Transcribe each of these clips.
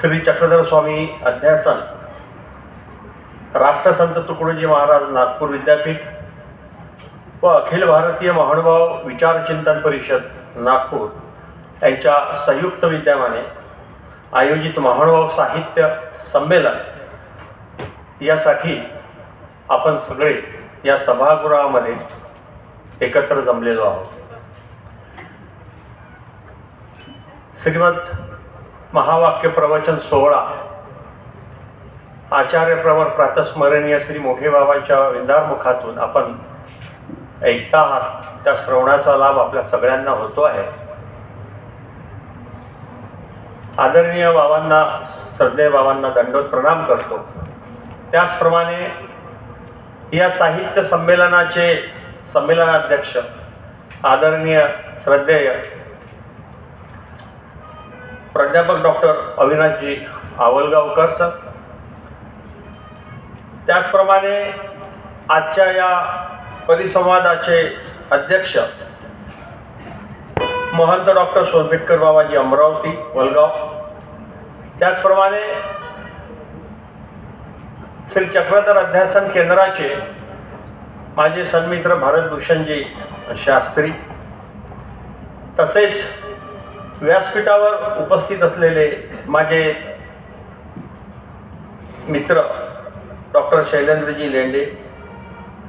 श्री चक्रधर स्वामी अध्यासन. राष्ट्रसंत तुकडोजी महाराज नागपूर विद्यापीठ व अखिल भारतीय महानुभाव विचार चिंतन परिषद नागपूर यांच्या संयुक्त विद्यमाने आयोजित महानुभाव साहित्य संमेलन. यासाठी आपण सगळे या सभागृहामध्ये एकत्र जमलेलो आहोत. श्रीमद महावाक्य प्रवचन सोहळा. आचार्य प्रवर प्रातस्मरणीय श्री मोठे बाबांच्या विंदार मुखातून आपण ऐकता आहात. त्या श्रवणाचा लाभ आपल्या सगळ्यांना होतो आहे. आदरणीय बाबांना श्रद्धेय बाबांना दंडोत प्रणाम करतो. त्याचप्रमाणे या साहित्य संमेलनाचे संमेलनाध्यक्ष आदरणीय श्रद्धेय प्राध्यापक डॉक्टर अविनाशजी आवलगावकर सर. त्याचप्रमाणे आजच्या या परिसंवादाचे अध्यक्ष महंत डॉक्टर सोनपेटकर बाबाजी अमरावती वलगाव. त्याचप्रमाणे श्री चक्रधर अध्यासन केंद्राचे माझे सन्मित्र भारतभूषणजी शास्त्री. तसेच व्यासपीठावर उपस्थित असलेले माझे मित्र डॉक्टर शैलेंद्रजी लेंडे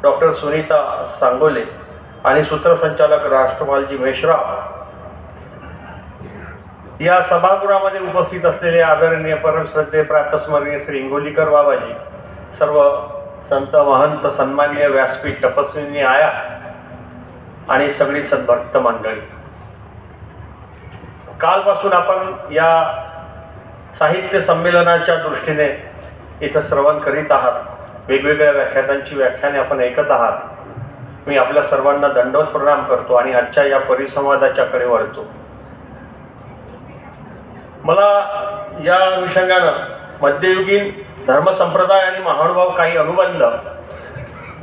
डॉक्टर सुनीता सांगोले आणि सूत्रसंचालक राष्ट्रपालजी मेश्राव या सभागृहामध्ये उपस्थित असलेले आदरणीय परमश्रद्धे प्रातस्मरणीय श्री इंगोलीकर बाबाजी सर्व संत महंत सन्मान्य व्यासपीठ तपस्विनी आया आणि सगळी सद्भक्त मंडळी. कालपासून आपण या साहित्य संमेलनाच्या दृष्टीने इथं श्रवण करीत आहात. वेगवेगळ्या व्याख्यातांची व्याख्याने आपण ऐकत आहात. मी आपल्या सर्वांना दंडवत प्रणाम करतो आणि आजच्या या परिसंवादाच्याकडे वळतो. मला या अनुषंगानं मध्ययुगीन धर्मसंप्रदाय आणि महानुभाव काही अनुबंध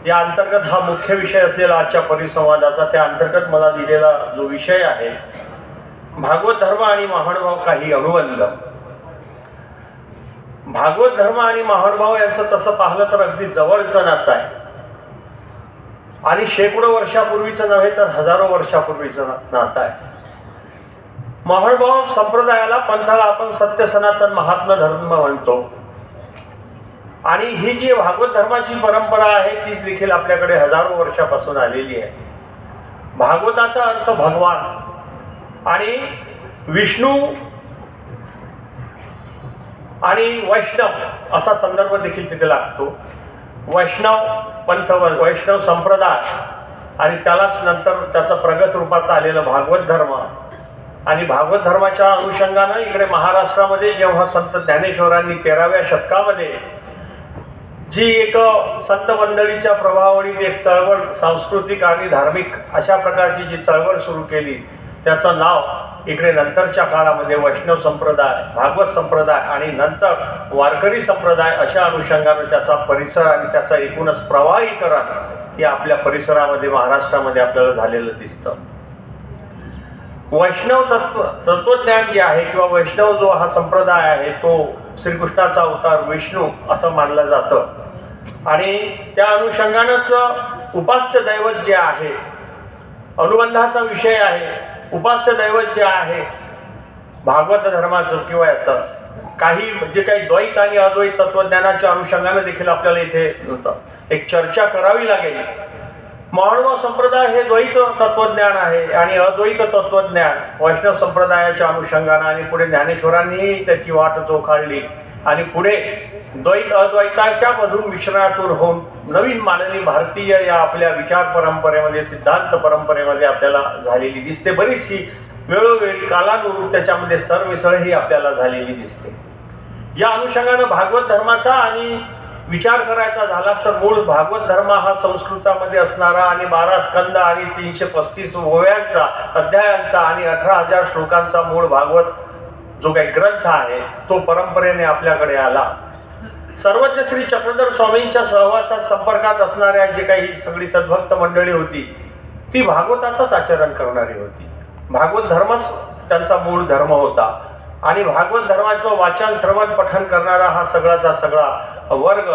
या अंतर्गत हा मुख्य विषय असलेला आजच्या परिसंवादाचा त्या अंतर्गत मला दिलेला जो विषय आहे भागवत धर्म आणि महानुभाव काही अनुबंध. भागवत धर्म आणि महानुभाव यांचं तसं पाहिलं तर अगदी जवळचं नातं आहे. आणि शेकडो वर्षापूर्वीचं नव्हे तर हजारो वर्षापूर्वीचं नातं आहे. महानुभाव संप्रदायाला पंथाला आपण सत्य सनातन महात्मा धर्म म्हणतो. आणि ही जी भागवत धर्माची परंपरा आहे तीच देखील आपल्याकडे हजारो वर्षापासून आलेली आहे. भागवताचा अर्थ भगवान. आणि विष्णू आणि वैष्णव असा संदर्भ देखील तिथे लागतो. वैष्णव पंथ वैष्णव संप्रदाय आणि त्यालाच नंतर त्याचा प्रगत रूपात आलेलं भागवत धर्म आणि भागवत धर्माच्या अनुषंगानं इकडे महाराष्ट्रामध्ये जेव्हा संत ज्ञानेश्वरांनी तेराव्या शतकामध्ये जी एक संत मंडळीच्या प्रभावावरील एक चळवळ सांस्कृतिक आणि धार्मिक अशा प्रकारची जी चळवळ सुरू केली त्याचं नाव इकडे नंतरच्या काळामध्ये वैष्णव संप्रदाय भागवत संप्रदाय आणि नंतर वारकरी संप्रदाय अशा अनुषंगानं त्याचा परिसर आणि त्याचा एकूणच प्रवाहीकरण हे आपल्या परिसरामध्ये महाराष्ट्रामध्ये आपल्याला झालेलं दिसतं. वैष्णव तत्व तत्वज्ञान जे आहे किंवा वैष्णव जो हा संप्रदाय आहे तो श्रीकृष्णाचा अवतार विष्णू असं मानलं जातं. आणि त्या अनुषंगानंच उपास्य दैवत जे आहे अनुबंधाचा विषय आहे उपास्य दैवत जे आहे. भागवत धर्माचं किंवा याचं काही जे काही द्वैत आणि अद्वैत तत्वज्ञानाच्या अनुषंगाने देखील आपल्याला इथे एक चर्चा करावी लागेल. महानुभाव संप्रदाय हे द्वैत तत्वज्ञान आहे आणि अद्वैत तत्वज्ञान वैष्णव संप्रदायाच्या अनुषंगानं आणि पुढे ज्ञानेश्वरांनीही त्याची वाट जोखाळली आणि पुढे द्वैत अद्वैताच्या मधून मिश्रणातून होऊन नवीन मानवी भारतीय या आपल्या विचार परंपरेमध्ये सिद्धांत परंपरेमध्ये आपल्याला झालेली दिसते. बरीचशी वेळोवेळी कालानुरूप त्याच्यामध्ये सरमिसळ ही आपल्याला झालेली दिसते. या अनुषंगानं भागवत धर्माचा आणि विचार करायचा झालाच तर मूळ भागवत धर्म हा संस्कृतामध्ये असणारा आणि बारा स्कंद आणि तीनशे पस्तीस ओव्यांचा अध्यायांचा आणि अठरा हजार श्लोकांचा मूळ भागवत जो काही ग्रंथ आहे तो परंपरेने आपल्याकडे आला. सर्वज्ञ श्री चक्रधर स्वामींच्या सहवासात संपर्कात असणाऱ्या जे काही सगळी सद्भक्त मंडळी होती ती भागवताचंच आचरण करणारी होती. भागवत धर्मच त्यांचा मूळ धर्म होता. आणि भागवत धर्माचं वाचन श्रवण पठन करणारा हा सगळाचा सगळा वर्ग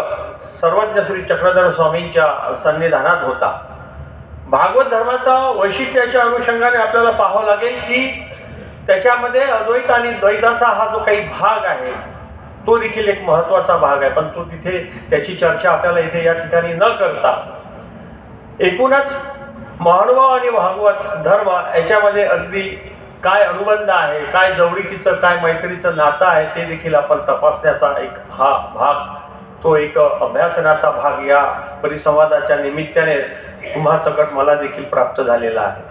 सर्वज्ञ श्री चक्रधर स्वामींच्या सन्निधानात होता. भागवत धर्माचा वैशिष्ट्याच्या अनुषंगाने आपल्याला पाहावं लागेल की त्याच्यामध्ये अद्वैत आणि द्वैताचा हा जो काही भाग आहे तो देखील एक महत्त्वाचा भाग आहे. पण तो तिथे त्याची चर्चा आपल्याला इथे या ठिकाणी न करता एकूणच महानुभाव आणि भागवत धर्म याच्यामध्ये अगदी काय अनुबंध आहे काय जवळीकीचं काय मैत्रीचं नातं आहे ते देखील आपण तपासण्याचा एक हा भाग तो एक अभ्यासनाचा भाग या परिसंवादाच्या निमित्ताने तुम्हा सकट मला देखील प्राप्त झालेला आहे.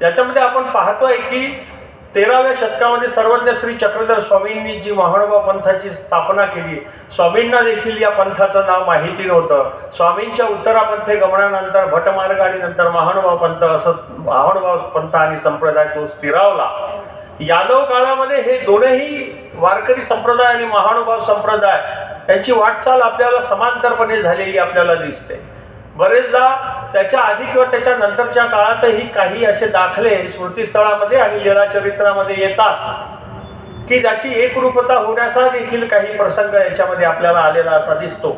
त्याच्यामध्ये आपण पाहतोय की तेराव्या शतकामध्ये सर्वज्ञ श्री चक्रधर स्वामींनी जी महानुभाव पंथाची स्थापना केली स्वामींना देखील या पंथाचं नाव माहिती नव्हतं. स्वामींच्या उत्तरापंथे गमनानंतर भटमार्ग आणि नंतर महानुभाव पंथ असं महानुभाव पंथ आणि संप्रदाय तो स्थिरावला. यादव काळामध्ये हे दोनही वारकरी संप्रदाय आणि महानुभाव संप्रदाय यांची वाटचाल आपल्याला समांतरपणे झालेली आपल्याला दिसते. बरेचदा त्याच्या आधी किंवा त्याच्या नंतरच्या काळातही काही असे दाखले स्मृतीस्थळामध्ये आणि लीला चरित्रामध्ये येतात की ज्याची एकरूपता होण्याचा देखील काही प्रसंग याच्यामध्ये आपल्याला आलेला असा दिसतो.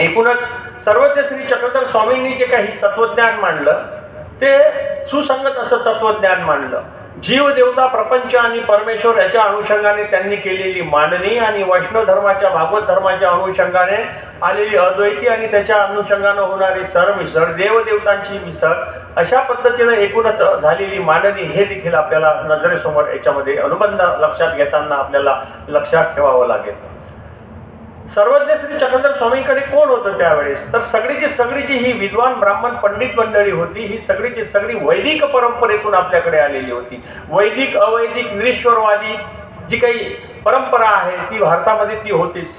एकूणच सर्वज्ञ श्री चक्रधर स्वामींनी जे काही तत्वज्ञान मांडलं ते सुसंगत असं तत्वज्ञान मांडलं. जीवदेवता प्रपंच आणि परमेश्वर याच्या अनुषंगाने त्यांनी केलेली मांडणी आणि वैष्णव धर्माच्या भागवत धर्माच्या अनुषंगाने आलेली अद्वैती आणि त्याच्या अनुषंगाने होणारी सरमिसळ देवदेवतांची मिसळ अशा पद्धतीनं एकूणच झालेली मांडणी हे देखील आपल्याला नजरेसमोर याच्यामध्ये अनुबंध लक्षात घेताना आपल्याला लक्षात ठेवावं लागेल. सर्वज्ञ श्री चक्रधर स्वामींकडे कोण होतं त्यावेळेस? तर सगळीची सगळीची ही विद्वान ब्राह्मण पंडित मंडळी होती. ही सगळीची सगळी वैदिक परंपरेतून आपल्याकडे आलेली होती. वैदिक अवैदिक निरीश्वरवादी जी काही परंपरा आहे ती भारतामध्ये ती होतीच.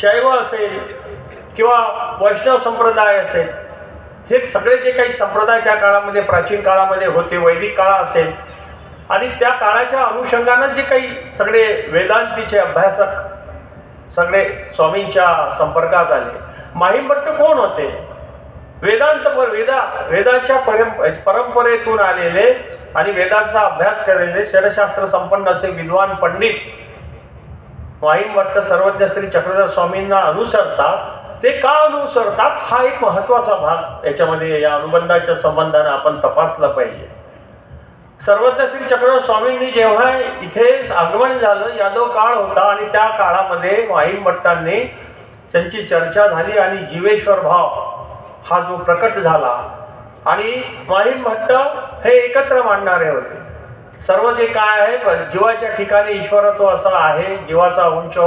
शैव असेल किंवा वैष्णव संप्रदाय असेल हे सगळे जे काही संप्रदाय त्या काळामध्ये प्राचीन काळामध्ये होते वैदिक काळ असेल. आणि त्या काळाच्या अनुषंगानं जे काही सगळे वेदांतीचे अभ्यासक सगळे स्वामींच्या संपर्कात आले. माहिमभट्ट कोण होते? वेदांत वेदा वेदाच्या परंप परंपरेतून आलेले आणि वेदांचा अभ्यास केलेले शरशास्त्र संपन्न असे विद्वान पंडित माहिमभट्ट सर्वज्ञ श्री चक्रधर स्वामींना अनुसरतात. ते का अनुसरतात? हा एक महत्त्वाचा भाग याच्यामध्ये या अनुबंधाच्या संबंधाने आपण तपासला पाहिजे. सर्वज्ञ श्री स्वामींनी जेव्हा इथे आगमन झालं यादव काळ होता आणि त्या काळामध्ये माहीम भट्टांनी त्यांची चर्चा झाली आणि जीवेश्वर भाव हा जो प्रकट झाला आणि माहीम भट्ट हे एकत्र मांडणारे होते. सर्व जे काय आहे जीवाच्या ठिकाणी ईश्वरत्व असं आहे जीवाचा अंश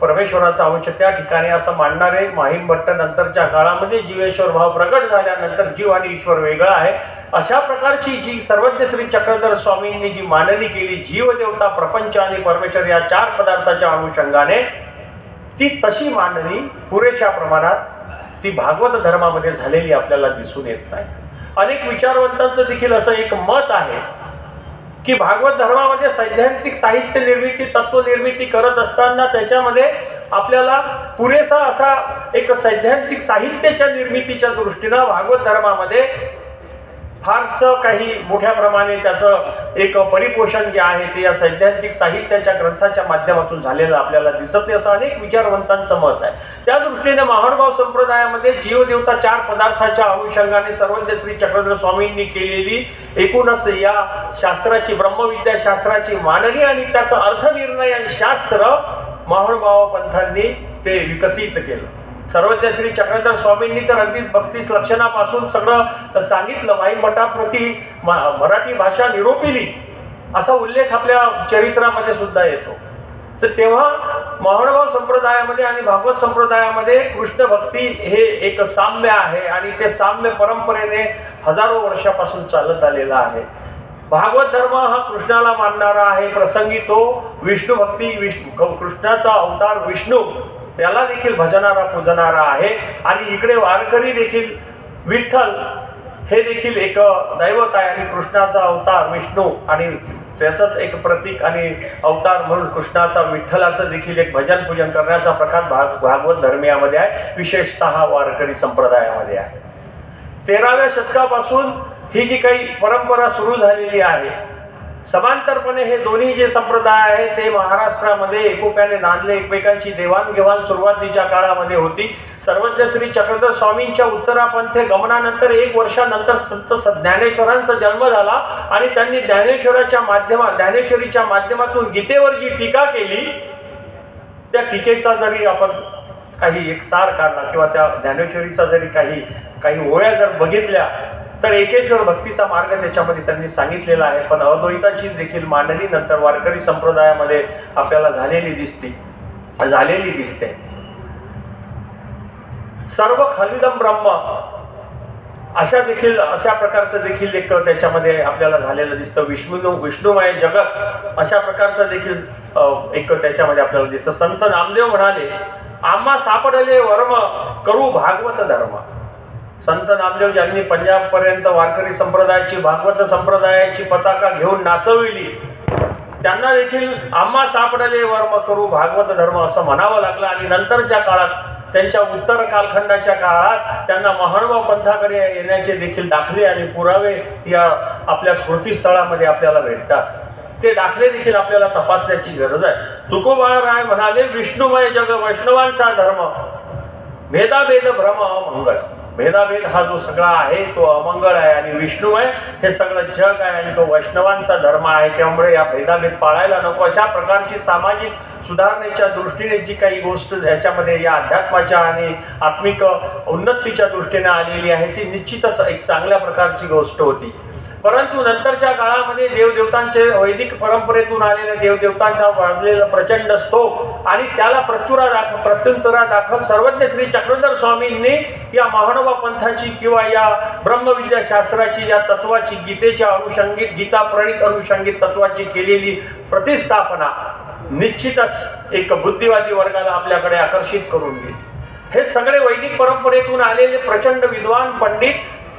परमेश्वराचं अंश त्या ठिकाणी असं मांडणारे माहीम भट्ट नंतरच्या काळामध्ये जीवेश्वर भाव प्रकट झाल्यानंतर जीव आणि ईश्वर वेगळा आहे. अशा प्रकारची जी सर्वज्ञ श्री चक्रधर स्वामींनी जी मांडणी केली जीवदेवता प्रपंच आणि परमेश्वर या चार पदार्थाच्या अनुषंगाने ती तशी मांडणी पुरेशा प्रमाणात ती भागवत धर्मामध्ये झालेली आपल्याला दिसून येत नाही. अनेक विचारवंतांचं देखील असं एक मत आहे की भागवत धर्मामध्ये सैद्धांतिक साहित्य निर्मिती तत्व निर्मिती करत असताना त्याच्यामध्ये आपल्याला पुरेसा असा एक सैद्धांतिक साहित्याच्या निर्मितीच्या दृष्टीनं भागवत धर्मामध्ये फारसं काही मोठ्या प्रमाणे त्याचं एक परिपोषण जे आहे ते या सैद्धांतिक साहित्याच्या ग्रंथाच्या माध्यमातून झालेलं आपल्याला दिसत नाही. असं अनेक विचारवंतांचं मत आहे. त्या दृष्टीने महानुभाव संप्रदायामध्ये जीवदेवता चार पदार्थाच्या अनुषंगाने सर्वज्ञ श्री चक्रधर स्वामींनी केलेली एकूणच या शास्त्राची ब्रह्मविद्या शास्त्राची मांडणी आणि त्याचं अर्थनिर्णय शास्त्र महानुभाव पंथांनी ते विकसित केलं. सर्वज्ञ श्री चक्रधर स्वामींनी तर अगदी बत्तीस लक्षणापासून सगळं सांगितलं. माई मठाप्रती म- मराठी भाषा निरोपिली. असा उल्लेख आपल्या चरित्रामध्ये सुद्धा येतो. तर तेव्हा महानुभाव संप्रदायामध्ये आणि भागवत संप्रदायामध्ये कृष्ण भक्ती हे एक साम्य आहे आणि ते साम्य परंपरेने हजारो वर्षापासून चालत आलेलं आहे. भागवत धर्म हा कृष्णाला मानणारा आहे. प्रसंगी तो विष्णू भक्ती विष्णू कृष्णाचा अवतार विष्णू. त्याला देखील भजणारा पूजणारा आहे. आणि इकडे वारकरी देखील विठ्ठल हे देखील एक दैवत आहे आणि कृष्णाचा अवतार विष्णू आणि त्याचंच एक प्रतीक आणि अवतार म्हणून कृष्णाचा विठ्ठलाचं देखील एक भजन पूजन करण्याचा प्रकार भाग भागवत धर्मियामध्ये आहे. विशेषतः वारकरी संप्रदायामध्ये आहे. तेराव्या शतकापासून ही जी काही परंपरा सुरू झालेली आहे समांतरपणे हे दोन्ही जे संप्रदाय आहे ते महाराष्ट्रामध्ये एकोप्याने नांदले. एकमेकांची देवाणघेवाण सुरुवातीच्या काळामध्ये होती. सर्वज्ञ श्री चक्रधर स्वामींच्या उत्तरापंथे गमनानंतर एक वर्षानंतर संत स- ज्ञानेश्वरांचा जन्म झाला आणि त्यांनी ज्ञानेश्वराच्या माध्यमात ज्ञानेश्वरीच्या माध्यमातून गीतेवर जी टीका केली त्या टीकेचा जरी आपण काही एक सार काढला किंवा त्या ज्ञानेश्वरीचा जरी काही काही ओळ्या जर बघितल्या तर एकेश्वर भक्तीचा मार्ग त्याच्यामध्ये त्यांनी सांगितलेला आहे. पण अद्वैताची देखील मांडणी नंतर वारकरी संप्रदायामध्ये आपल्याला झालेली दिसते. झालेली दिसते. सर्व खलिदम ब्रह्म अशा देखील अशा प्रकारचं देखील एक त्याच्यामध्ये आपल्याला झालेलं दिसतं. विष्णू विष्णुमय जगत अशा प्रकारचं देखील एक त्याच्यामध्ये आपल्याला दिसतं. संत नामदेव म्हणाले आम्हा सापडले वर्म करू भागवत धर्म. संत नामदेव ज्यांनी पंजाबपर्यंत वारकरी संप्रदायाची भागवत संप्रदायाची पताका घेऊन नाचविली. त्यांना देखील आम्हा सापडले वर्म करू भागवत धर्म असं म्हणावं लागलं. आणि नंतरच्या काळात त्यांच्या उत्तर कालखंडाच्या काळात त्यांना महानुभाव पंथाकडे येण्याचे देखील दाखले आणि पुरावे या आपल्या स्मृतीस्थळामध्ये आपल्याला भेटतात. ते दाखले देखील आपल्याला तपासण्याची गरज आहे. तुकोबा राय म्हणाले विष्णुमय जग वैष्णवांचा धर्म भेदाभेद भ्रम मंगळ भेदाभेद हा जो सगळा आहे तो अमंगळ आहे आणि विष्णू आहे. हे सगळं जग आहे आणि तो वैष्णवांचा धर्म आहे. त्यामुळे या भेदाभेद पाळायला नको. अशा प्रकारची सामाजिक सुधारणेच्या दृष्टीने जी काही गोष्ट ह्याच्यामध्ये या अध्यात्माच्या आणि आत्मिक उन्नतीच्या दृष्टीने आलेली आहे ती निश्चितच एक चांगल्या प्रकारची गोष्ट होती. परंतु नंतरच्या काळामध्ये देवदेवतांचे वैदिक परंपरेतून आलेल्या देवदेवतांचा वाढलेला प्रचंड स्तोप आणि त्याला प्रत्युरा दाख प्रत्युत्तरा दाखल सर्वज्ञ श्री चक्रधर स्वामींनी या महानोबा पंथाची किंवा या ब्रह्मविद्या शास्त्राची या तत्वाची गीतेच्या अनुषंगित गीता प्रणित अनुषंगित तत्वाची केलेली प्रतिष्ठापना निश्चितच एक बुद्धिवादी वर्गाला आपल्याकडे आकर्षित करून घेईल हे सगळे वैदिक परंपरेतून आलेले प्रचंड विद्वान पंडित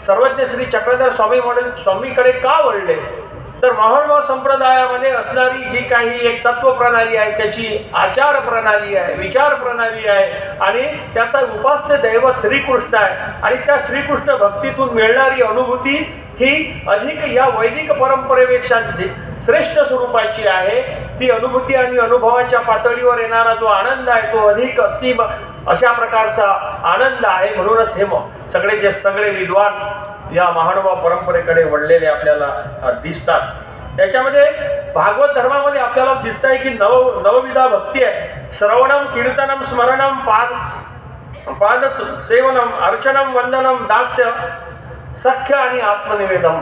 सर्वज्ञ श्री चक्रधर स्वामी म्हणून स्वामीकडे का वळले? तर महानुभाव संप्रदायामध्ये असणारी जी काही एक तत्व प्रणाली आहे त्याची आचार प्रणाली आहे विचार प्रणाली आहे आणि त्याचा उपास्य दैवत श्रीकृष्ण आहे. आणि त्या श्रीकृष्ण भक्तीतून मिळणारी अनुभूती ही अधिक या वैदिक परंपरेपेक्षा श्रेष्ठ स्वरूपाची आहे. ती अनुभूती आणि अनुभवाच्या पातळीवर येणारा जो आनंद आहे तो अधिक असीम अशा प्रकारचा आनंद आहे म्हणूनच हे सगळे जे सगळे विद्वान या महानुभाव परंपरेकडे वळलेले आपल्याला दिसतात. त्याच्यामध्ये भागवत धर्मामध्ये आपल्याला दिसत आहे की नव नवविधा भक्ती आहे. श्रवणम कीर्तनम स्मरणम पाद पाद सेवनम अर्चनम वंदनम दास्य सख्य आणि आत्मनिवेदन.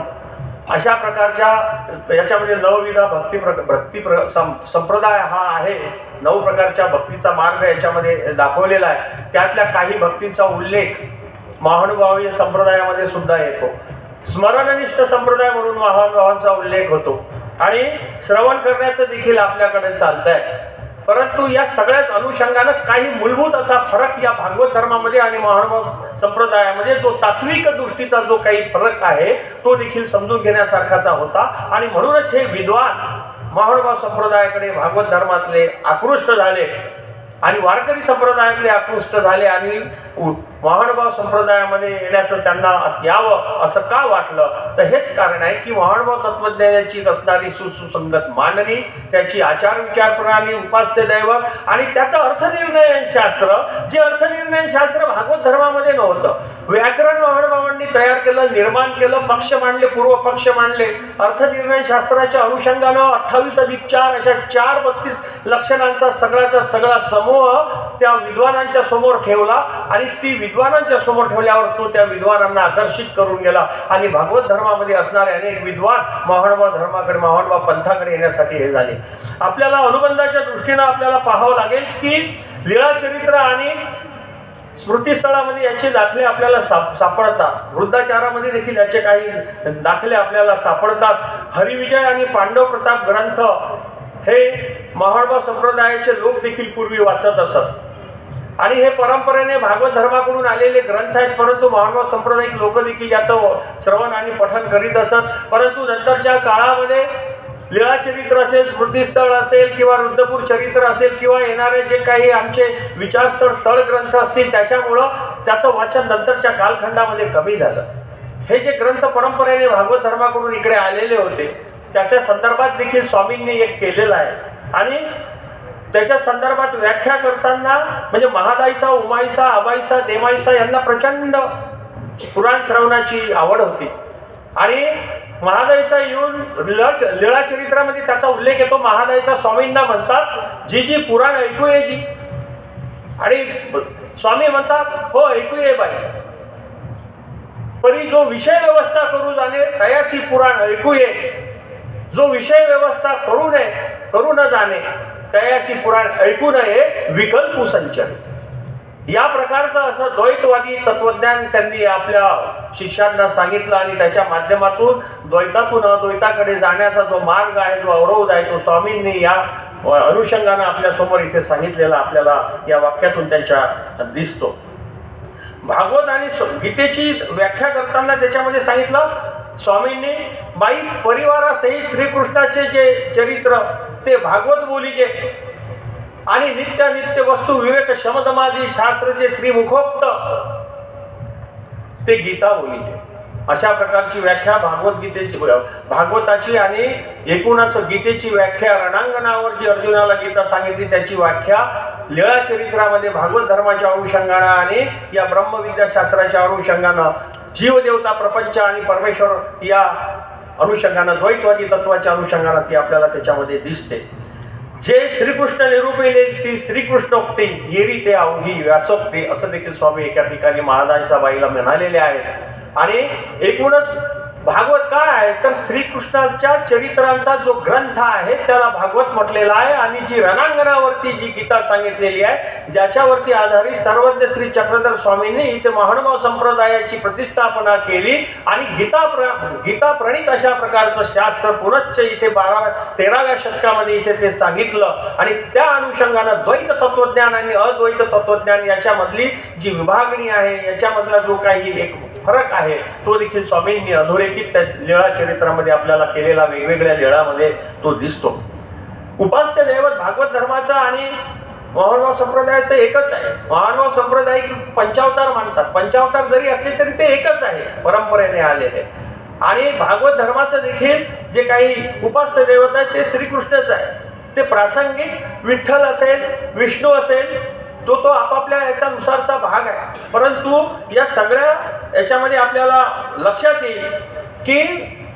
अशा प्रकारच्या याच्यामध्ये नवविधा भक्ती प्र भक्ती प्र सं संप्रदाय हा आहे. नऊ प्रकारच्या भक्तीचा मार्ग याच्यामध्ये दाखवलेला आहे. त्यातल्या काही भक्तींचा उल्लेख महानुभावी संप्रदायामध्ये सुद्धा येतो. स्मरणनिष्ठ संप्रदाय म्हणून महानुभावांचा उल्लेख होतो. आणि श्रवण करण्याचं देखील आपल्याकडे चालत आहे परंतु या सगळ्यात अनुषंगानं काही मूलभूत असा फरक या भागवत धर्मामध्ये आणि महानुभाव संप्रदायामध्ये जो तात्विक दृष्टीचा जो काही फरक आहे तो देखील समजून घेण्यासारखाचा होता. आणि म्हणूनच हे विद्वान महानुभाव संप्रदायाकडे भागवत धर्मातले आकृष्ट झाले आणि वारकरी संप्रदायातले आकृष्ट झाले आणि वाहणभाव संप्रदायामध्ये येण्याचं त्यांना यावं असं का वाटलं? तर हेच कारण आहे की वाहणभाव तत्वज्ञानाची असणारी सुसुसंगत मांडणी त्याची आचार विचार प्रणाली उपास्य दैवत आणि त्याचं अर्थनिर्णय शास्त्र जे अर्थनिर्णय शास्त्र भागवत धर्मामध्ये नव्हतं. व्याकरण वाहणभावांनी तयार केलं निर्माण केलं पक्ष मांडले पूर्व पक्ष मांडले. अर्थनिर्णय शास्त्राच्या अनुषंगानं अठ्ठावीस अधिक चार अशा चार बत्तीस लक्षणांचा सगळ्याचा सगळा समूह त्या विद्वानांच्या समोर ठेवला आणि ती विद्वानांच्या समोर ठेवल्यावर तो त्या विद्वानांना आकर्षित करून गेला. आणि भागवत धर्मामध्ये असणारे अनेक विद्वान महानबा धर्माकडे महानबा पंथाकडे येण्यासाठी हे झाले. आपल्याला अनुबंधाच्या दृष्टीनं आपल्याला पाहावं लागेल की लीळाचरित्र आणि स्मृतीस्थळामध्ये याचे दाखले आपल्याला साप सापडतात. वृद्धाचारामध्ये देखील याचे काही दाखले आपल्याला सापडतात. हरिविजय आणि पांडव प्रताप ग्रंथ हे महाडवा संप्रदायाचे लोक देखील पूर्वी वाचत असत. आणि हे परंपरेने भागवत धर्माकडून आलेले ग्रंथ आहेत परंतु महानुभाव सांप्रदायिक लोक देखील याचं श्रवण आणि पठन करीत असत. परंतु नंतरच्या काळामध्ये लीळा चरित्र असेल स्मृतीस्थळ असेल किंवा रुद्रपूर चरित्र असेल किंवा येणारे जे काही आमचे विचारस्थळ स्थळ ग्रंथ असतील त्याच्यामुळं त्याचं वाचन नंतरच्या कालखंडामध्ये कमी झालं. हे जे ग्रंथ परंपरेने भागवत धर्माकडून इकडे आलेले होते त्याच्या संदर्भात देखील स्वामींनी एक केलेलं आहे. आणि त्याच्या संदर्भात व्याख्या करताना म्हणजे महादाईसा उमाईसा अबाईसा देमाईसा यांना प्रचंड पुराण श्रवणाची आवड होती. आणि महादाईचा येऊन लीळा लीळा चरित्रामध्ये त्याचा उल्लेख येतो. महादाईचा स्वामींना म्हणतात जी जी पुराण ऐकू ये जी. आणि स्वामी म्हणतात हो ऐकू ये बाई. परी जो विषय व्यवस्था करू जाणे तयासी पुराण ऐकू ये जो विषय व्यवस्था करू नये करू न जाणे तयाशी पुराण ऐकू नये विकल्पू संचन या प्रकारचं असं द्वैतवादी तत्वज्ञान त्यांनी आपल्या शिष्यांना सांगितलं आणि त्याच्या माध्यमातून द्वैतातून अद्वैताकडे जाण्याचा जो मार्ग आहे जो अवरोध आहे तो स्वामींनी या अनुषंगानं आपल्यासमोर इथे सांगितलेला आपल्याला या वाक्यातून त्यांच्या दिसतो. भागवत आणि गीतेची व्याख्या करताना त्याच्यामध्ये सांगितलं स्वामींनी बाई परिवारासहित श्रीकृष्णाचे जे चरित्र ते भागवत बोलीचे आणि नित्य नित्य वस्तू विवेक शमदमादी शास्त्र जे श्रीमुखोक्त ते गीता बोलीचे अशा प्रकारची व्याख्या भागवत गीतेची भागवताची आणि एकूणच गीतेची व्याख्या रणांगणावर जी अर्जुनाला गीता सांगितली त्याची व्याख्या लीळा चरित्रामध्ये भागवत धर्माच्या अनुषंगानं आणि या ब्रह्मविद्याशास्त्राच्या अनुषंगानं जीवदेवता प्रपंच आणि परमेश्वर या अनुषंगानं द्वैतवादी तत्वाच्या अनुषंगानं ती आपल्याला त्याच्यामध्ये दिसते. जे श्रीकृष्ण निरूपिले ती श्रीकृष्णोक्ती येरी ते अवघी व्यासोक्ती असं देखील स्वामी एका ठिकाणी महादासाबाईला म्हणालेले आहेत. आणि एकूणच भागवत काय आहे? तर श्रीकृष्णाच्या चरित्रांचा जो ग्रंथ आहे त्याला भागवत म्हटलेला आहे. आणि जी रणांगणावरती जी गीता सांगितलेली आहे ज्याच्यावरती आधारित सर्वज्ञ श्री चक्रधर स्वामींनी इथे महानुभाव संप्रदायाची प्रतिष्ठापना केली. आणि गीता प्र गीता प्रणित अशा प्रकारचं शास्त्र पुनच्च इथे बाराव्या तेराव्या शतकामध्ये इथे ते सांगितलं. आणि त्या अनुषंगानं द्वैत तत्वज्ञान आणि अद्वैत तत्वज्ञान याच्यामधली जी विभागणी आहे याच्यामधला जो काही एक फरक आहे तो देखील स्वामींनी अधोरेखित त्या लीळा चरित्रामध्ये आपल्याला केलेला वेगवेगळ्या लीळामध्ये तो दिसतो. उपास्य दैवत भागवत धर्माचा आणि महानुभाव संप्रदायाचं एकच आहे. महानुभाव संप्रदाय पंचावतार मानतात. पंचावतार जरी असले तरी ते एकच आहे. परंपरेने आलेले. आणि भागवत धर्माचं देखील जे काही उपास्य दैवत आहे ते श्रीकृष्णच आहे. ते प्रासंगिक विठ्ठल असेल विष्णू असेल तो तो आपापल्या याच्यानुसारचा भाग आहे. परंतु या सगळ्या याच्यामध्ये आपल्याला लक्षात येईल की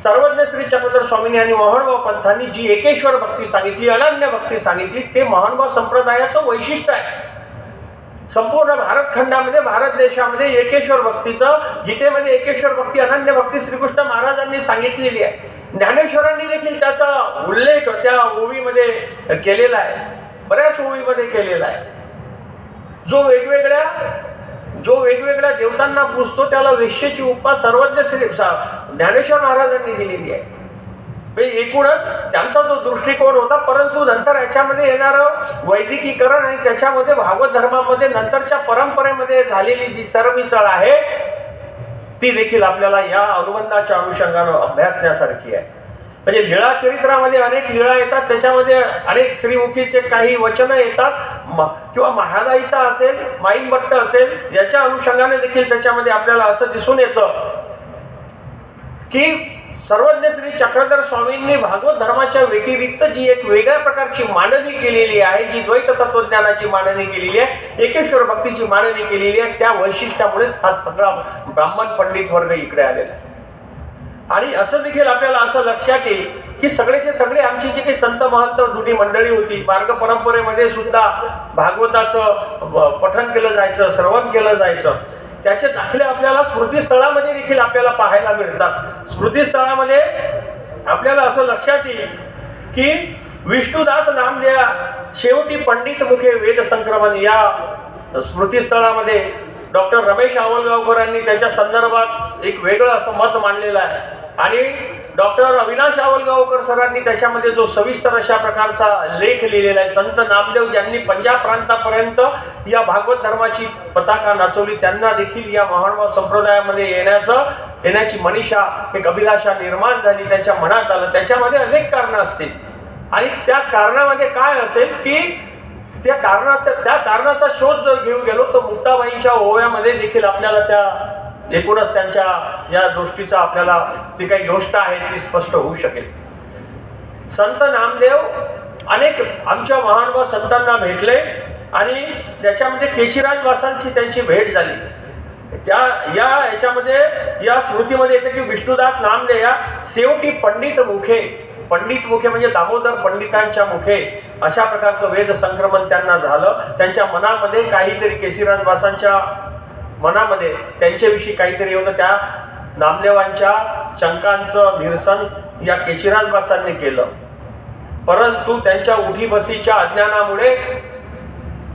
सर्वज्ञ श्री चक्रधर स्वामींनी आणि मोहनभाव पंथांनी जी एकेश्वर भक्ती सांगितली अनन्य भक्ती सांगितली ते महानभाव संप्रदायाचं वैशिष्ट्य आहे. संपूर्ण भारत खंडामध्ये भारत देशामध्ये एकेश्वर भक्तीचं गीतेमध्ये एकेश्वर भक्ती अनन्य भक्ती श्रीकृष्ण महाराजांनी सांगितलेली आहे. ज्ञानेश्वरांनी देखील त्याचा उल्लेख त्या ओवीमध्ये केलेला आहे. बऱ्याच ओवीमध्ये केलेला आहे. जो वेगवेगळ्या जो वेगवेगळ्या देवतांना पूजतो त्याला वेश्येची उपमा सर्वज्ञ श्री ज्ञानेश्वर महाराजांनी दिलेली आहे. म्हणजे एकूणच त्यांचा जो दृष्टिकोन होता परंतु नंतर याच्यामध्ये येणारं वैदिकीकरण आणि त्याच्यामध्ये भागवत धर्मामध्ये नंतरच्या परंपरेमध्ये झालेली जी सरमिसळ आहे ती देखील आपल्याला या अनुबंधाच्या अनुषंगानं अभ्यासण्यासारखी आहे. म्हणजे लीळा चरित्रामध्ये अनेक लीळा येतात त्याच्यामध्ये अनेक श्रीमुखीचे काही वचनं येतात. म- किंवा महादाईचा असेल माईनभट्ट असेल याच्या अनुषंगाने देखील त्याच्यामध्ये आपल्याला असं दिसून येतं की सर्वज्ञ श्री चक्रधर स्वामींनी भागवत धर्माच्या व्यतिरिक्त जी एक वेगळ्या प्रकारची मांडणी केलेली आहे जी द्वैत तत्वज्ञानाची मांडणी केलेली आहे एकेश्वर भक्तीची मांडणी केलेली आहे त्या वैशिष्ट्यामुळेच हा सगळा ब्राह्मण पंडित वर्ग इकडे आलेला आहे. आणि असं देखील आपल्याला असं लक्षात येईल की सगळेचे सगळे आमची जी काही संत महंत जुनी मंडळी होती मार्ग परंपरेमध्ये सुद्धा भागवताचं पठन केलं जायचं श्रवण केलं जायचं त्याचे दाखले आपल्याला स्मृतीस्थळामध्ये देखील आपल्याला पाहायला मिळतात. स्मृतीस्थळामध्ये आपल्याला असं लक्षात येईल की विष्णुदास नामदेया शेवटी पंडित मुखे वेद संक्रमण या स्मृतीस्थळामध्ये डॉक्टर रमेश आवलगावकरांनी त्याच्या संदर्भात एक वेगळं असं मत मांडलेलं आहे. आणि डॉक्टर अविनाश आवलगावकर सरांनी त्याच्यामध्ये जो सविस्तर अशा प्रकारचा लेख लिहिलेला आहे संत नामदेव यांनी पंजाब प्रांतापर्यंत या भागवत धर्माची पताका नाचवली त्यांना देखील या महानुभाव संप्रदायामध्ये येण्याचं येण्याची मनीषा एक अभिलाषा निर्माण झाली त्यांच्या मनात आलं. त्याच्यामध्ये अनेक कारणं असतील. आणि त्या कारणामध्ये काय असेल की त्या कारणाचा त्या कारणाचा शोध जर घेऊन गेलो तर मुक्ताबाईंच्या ओव्यामध्ये देखील आपल्याला त्या एकूणच त्यांच्या या गोष्टीचा आपल्याला जी काही गोष्ट आहे ती स्पष्ट होऊ शकेल. संत नामदेव अनेक आमच्या महानुभाव संतांना भेटले आणि त्याच्यामध्ये केशिराज वासांची त्यांची भेट झाली. त्या या याच्यामध्ये या स्मृतीमध्ये येतं की विष्णुदास नामदेव या शेवटी पंडित मुखे पंडित मुखे म्हणजे दामोदर पंडितांच्या मुखे अशा प्रकारचं वेद संक्रमण त्यांना झालं. त्यांच्या मनामध्ये काहीतरी केशिराज वासांच्या मनामध्ये त्यांच्याविषयी काहीतरी होतं. त्या नामदेवांच्या शंकांचं निरसन या केशिराज बासांनी केलं. परंतु त्यांच्या उठी बसीच्या अज्ञानामुळे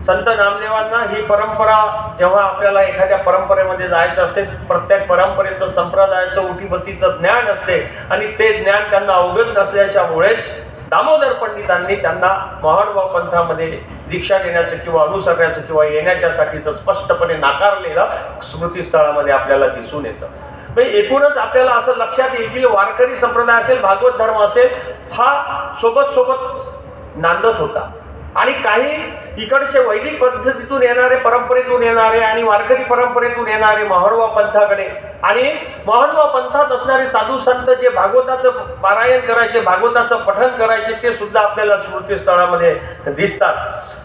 संत नामदेवांना ही परंपरा जेव्हा आपल्याला एखाद्या परंपरेमध्ये जायचं असते प्रत्येक परंपरेचं संप्रदायाचं उठी बसीचं ज्ञान असते. आणि ते ज्ञान त्यांना अवगत नसल्याच्यामुळेच दामोदर पंडितांनी त्यांना महाडवा पंथामध्ये दीक्षा देण्याचं किंवा अनुसरण्याचं किंवा येण्याच्यासाठीचं स्पष्टपणे नाकारलेलं स्मृतीस्थळामध्ये आपल्याला दिसून येतं. म्हणजे एकूणच आपल्याला असं लक्षात येईल की वारकरी संप्रदाय असेल भागवत धर्म असेल हा सोबत सोबत नांदत होता. आणि काही इकडचे वैदिक पद्धतीतून येणारे परंपरेतून येणारे आणि वारकरी परंपरेतून येणारे महाडवा पंथाकडे. आणि महानुवा पंथात असणारे साधू संत जे भागवताचं पारायण करायचे भागवताचं पठण करायचे ते सुद्धा आपल्याला स्मृतीस्थळामध्ये दिसतात.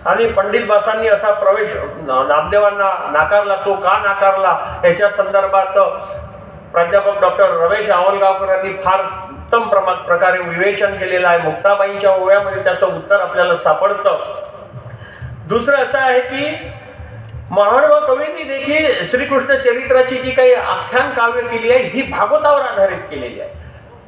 आणि पंडित बासांनी असा प्रवेश नामदेवांना नाकारला तो का नाकारला? याच्या संदर्भात प्राध्यापक डॉक्टर रमेश आवलगावकरांनी फार उत्तम प्रमा प्रकारे विवेचन केलेलं आहे. मुक्ताबाईंच्या ओव्यामध्ये त्याचं उत्तर आपल्याला सापडतं. दुसरं असं आहे की महानुभाव कवींनी देखील श्रीकृष्ण चरित्राची जी काही आख्यान काव्य केली आहे ही भागवतावर आधारित केलेली आहे.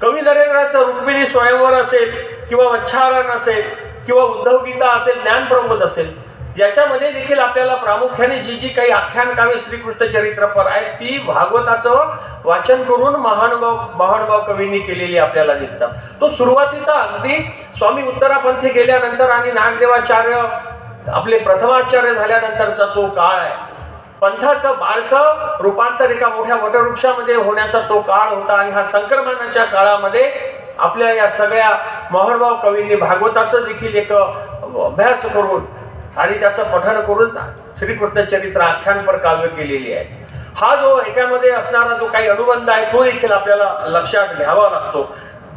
कवी नरेंद्राचं रुक्मिणी स्वयंवर असेल किंवा वच्छारण असेल किंवा उद्धव गीता असेल ज्ञानप्रबोध असेल याच्यामध्ये देखील आपल्याला प्रामुख्याने जी जी काही आख्यान काव्य श्रीकृष्ण चरित्रपर आहेत ती भागवताचं वाचन करून महानुभाव महानुभाव कवींनी केलेली आपल्याला दिसतात. तो सुरुवातीचा अगदी स्वामी उत्तरापंथी गेल्यानंतर आणि नागदेवाचार्य आपले प्रथमाचार्य झाल्यानंतरचा तो काळ आहे. पंथाचं बारसं रूपांतर एका मोठ्या वटवृक्षामध्ये होण्याचा तो काळ होता आणि हा संक्रमणाच्या काळामध्ये आपल्या या सगळ्या महानुभाव कवींनी भागवताचं देखील एक अभ्यास करून आणि त्याचं पठण करून श्रीकृष्ण चरित्र आख्यानपर काव्य केलेली आहे. हा जो याच्यामध्ये असणारा जो काही अनुबंध आहे तो देखील आपल्याला लक्षात घ्यावा लागतो.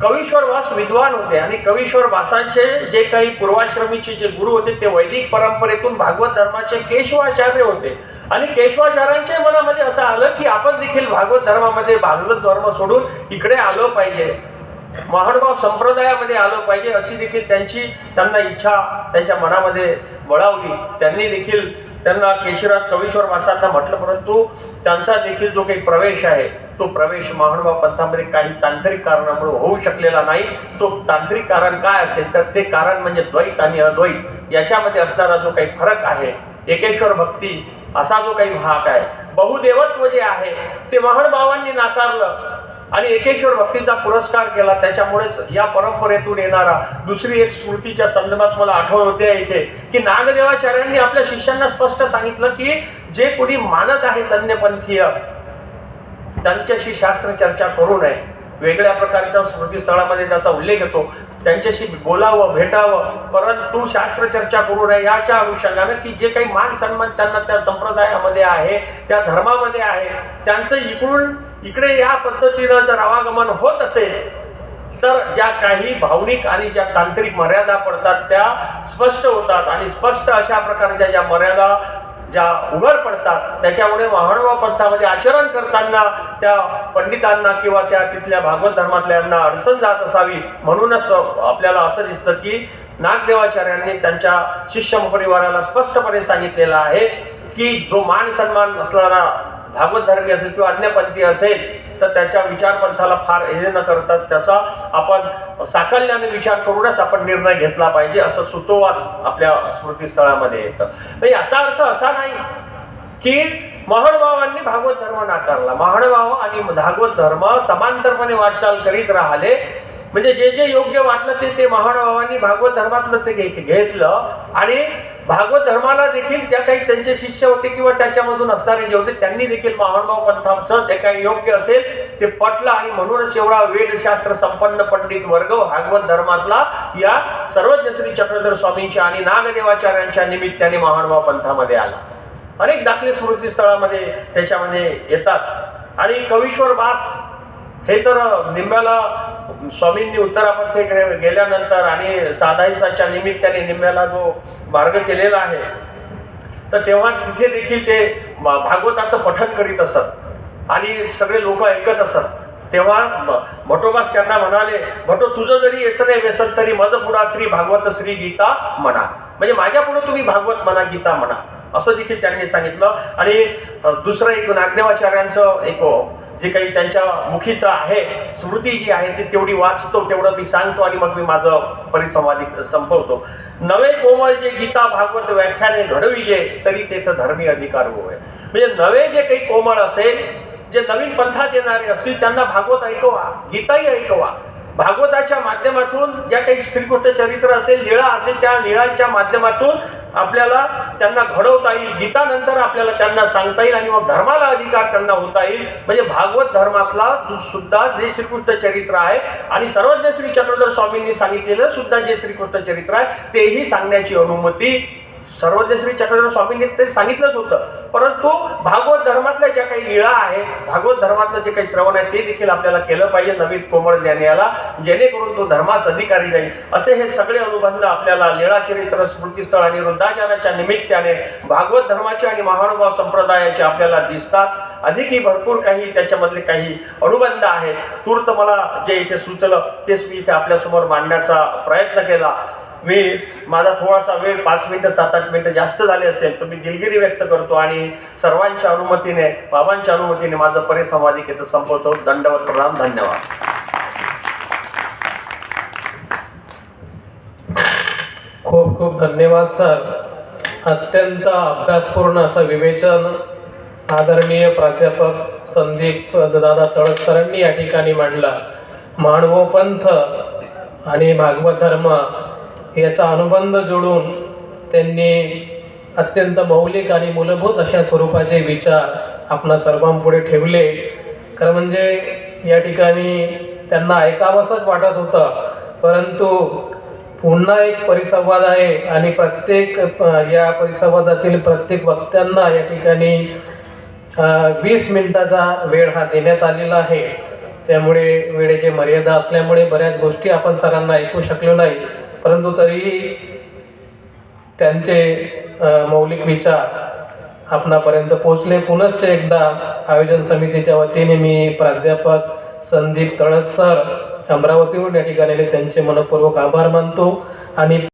कवीश्वर वास विद्वान होते आणि कवीश्वर वासांचे जे काही पूर्वाश्रमीचे जे गुरु होते ते वैदिक परंपरेतून भागवत धर्माचे केशवाचार्य होते. आणि केशवाचार्यांच्या मनामध्ये असं आलं की आपण देखील भागवत धर्मामध्ये भागवत धर्म सोडून इकडे आलो पाहिजे. महानुभाव संप्रदायामध्ये आलं पाहिजे अशी देखील त्यांची त्यांना इच्छा त्यांच्या मनामध्ये बळावली त्यांनी देखील त्यांना केशराज कवीश्वर वासांना म्हटलं परंतु त्यांचा देखील जो काही प्रवेश आहे तो प्रवेश महानुभाव पंथामध्ये काही तांत्रिक कारणामुळे होऊ शकलेला नाही. तो तांत्रिक कारण काय असेल तर ते कारण म्हणजे द्वैत आणि अद्वैत. याच्यामध्ये असणारा जो काही फरक आहे एकेश्वर भक्ती असा जो काही भाग आहे बहुदेवत्व जे आहे ते महानुभावांनी नाकारलं. आणि एकेश्वर भक्तीचा पुरस्कार केला. त्याच्यामुळेच या परंपरेतून येणारा दुसरी एक स्मृतीच्या संदर्भात मला आठवण होते इथे की नागदेवाचार्यांनी आपल्या शिष्यांना स्पष्ट सांगितलं की जे कोणी मानत आहे तज्ञपंथीय त्यांच्याशी शास्त्र चर्चा करू नये. वेगळ्या प्रकारच्या स्मृतीस्थळामध्ये त्याचा उल्लेख येतो. त्यांच्याशी बोलावं भेटावं परंतु शास्त्र चर्चा करू नये याच्या अनुषंगानं की जे काही मान सन्मान त्यांना त्या संप्रदायामध्ये आहे त्या धर्मामध्ये आहे त्यांचं इकडून इकडे या पद्धतीनं जर आवागमन होत असेल तर ज्या काही भावनिक आणि ज्या तांत्रिक मर्यादा पडतात त्या स्पष्ट होतात. आणि स्पष्ट अशा प्रकारच्या ज्या मर्यादा ज्या उघड पडतात त्याच्यामुळे वाहणवा पंथामध्ये आचरण करताना त्या पंडितांना किंवा त्या तिथल्या भागवत धर्मातल्यांना अडचण जात असावी म्हणूनच आपल्याला असं दिसतं की नागदेवाचार्यांनी त्यांच्या शिष्य परिवाराला स्पष्टपणे सांगितलेलं आहे की जो मान सन्मान असणारा भागवत धर्मी असेल किंवा अन्यपंथी असेल तर त्याच्या विचारपंथाला फार हे न करता त्याचा आपण साकल्याने विचार करूनच आपण निर्णय घेतला पाहिजे असं सुतोवाच आपल्या स्मृतीस्थळामध्ये येतं. तर याचा अर्थ असा नाही की महानुभावांनी भागवत धर्म नाकारला. महानुभाव आणि भागवत धर्म समांतरपणे वाटचाल करीत राहिले. म्हणजे जे जे योग्य वाटलं ते ते महानुभावांनी भागवत धर्मातलं ते घेतलं आणि भागवत धर्माला देखील ज्या काही त्यांचे शिष्य होते किंवा त्याच्यामधून असणारे जे होते त्यांनी देखील महानुभाव पंथाचं जे काही योग्य असेल ते पटलं आणि म्हणूनच एवढा वेदशास्त्र संपन्न पंडित वर्ग भागवत धर्मातला या सर्वज्ञ श्री चक्रधर स्वामींच्या आणि नागदेवाचार्यांच्या निमित्ताने महानुभाव पंथामध्ये आला. अनेक दाखले स्मृतीस्थळामध्ये त्याच्यामध्ये येतात. आणि कवीश्वर वास हे तर निंब्याला स्वामींनी उत्तरामध्ये गेल्यानंतर आणि साधाईसाच्या निमित्ताने निम्म्याला जो मार्ग केलेला आहे तर तेव्हा तिथे देखील ते भागवताचं पठन करीत असत. आणि सगळे लोक ऐकत असत. तेव्हा म- भटोबास त्यांना म्हणाले भटो तुझं जरी येसन व्यसन तरी माझं पुढा श्री भागवत श्री गीता म्हणा. म्हणजे माझ्या पुढे तुम्ही भागवत म्हणा गीता म्हणा. असं देखील त्यांनी सांगितलं. आणि दुसरं एक नागदेवाचार्यांचं एक जे काही त्यांच्या मुखीचं आहे स्मृती जी आहे ती तेवढी वाचतो तेवढं मी सांगतो आणि मग मी माझं परिसंवादी संपवतो. नवे कोमळ जे गीता भागवत व्याख्याने घडविजे तरी तेथ धर्मी अधिकार होय. म्हणजे नवे जे काही कोमळ असेल जे नवीन पंथात येणारे असतील त्यांना भागवत ऐकवा गीताही ऐकवा. भागवताच्या माध्यमातून ज्या काही श्रीकृष्ण चरित्र असेल लीळा असेल त्या लीळांच्या माध्यमातून आपल्याला त्यांना घडवता येईल. गीतानंतर आपल्याला त्यांना सांगता येईल आणि मग धर्माला अधिकार त्यांना होता येईल. म्हणजे भागवत धर्मातला सुद्धा जे श्रीकृष्ण चरित्र आहे आणि सर्वज्ञ श्री चक्रधर स्वामींनी सांगितलेलं सुद्धा जे श्रीकृष्ण चरित्र आहे तेही सांगण्याची अनुमती सर्वज्ञश्री चक्रधर स्वामींनी ते सांगितलंच होतं. परंतु भागवत धर्मातल्या ज्या काही लीळा आहे भागवत धर्मातलं जे काही श्रवण आहे ते देखील आपल्याला केलं पाहिजे नवीन कोमळ ज्ञान याला जेणेकरून तो धर्मास अधिकारी जाईल. असे हे सगळे अनुबंध आपल्याला लीळा चरित्र स्मृतीस्थळ आणि वृद्धाचाराच्या निमित्ताने भागवत धर्माचे आणि महानुभाव संप्रदायाचे आपल्याला दिसतात. अधिकही भरपूर काही त्याच्यामधले काही अनुबंध आहे तूर्त मला जे इथे सुचलं तेच मी इथे आपल्यासमोर मांडण्याचा प्रयत्न केला. मी माझा थोडासा वेळ पाच मिनिटं सात आठ मिनिटं जास्त झाले असेल तर मी दिलगिरी व्यक्त करतो आणि सर्वांच्या अनुमतीने बाबांच्या अनुमतीने माझं परिसंवादिक इथं संपवतो. दंडवत प्रणाम धन्यवाद. खूप खूप धन्यवाद सर. अत्यंत अभ्यासपूर्ण असं विवेचन आदरणीय प्राध्यापक संदीप दादा तळस सरांनी या ठिकाणी मांडला. मानवोपंथ आणि भागवत धर्म याचा अनुबंध जोडून त्यांनी अत्यंत मौलिक आणि मूलभूत अशा स्वरूपाचे विचार आपणा सर्वांपुढे ठेवले. खरं म्हणजे या ठिकाणी त्यांना ऐकावंसंच वाटत होतं. परंतु पुन्हा एक परिसंवाद आहे आणि प्रत्येक या परिसंवादातील प्रत्येक वक्त्यांना या ठिकाणी वीस मिनिटाचा वेळ हा देण्यात आलेला आहे. त्यामुळे वेळेची मर्यादा असल्यामुळे बऱ्याच गोष्टी आपण सरांना ऐकू शकलो नाही. परंतु तरीही त्यांचे मौलिक विचार आपणापर्यंत पोचले पुनश्च एकदा आयोजन समितीच्या वतीने मी प्राध्यापक संदीप तळस सर अमरावतीहून या ठिकाणी त्यांचे मनपूर्वक आभार मानतो. आणि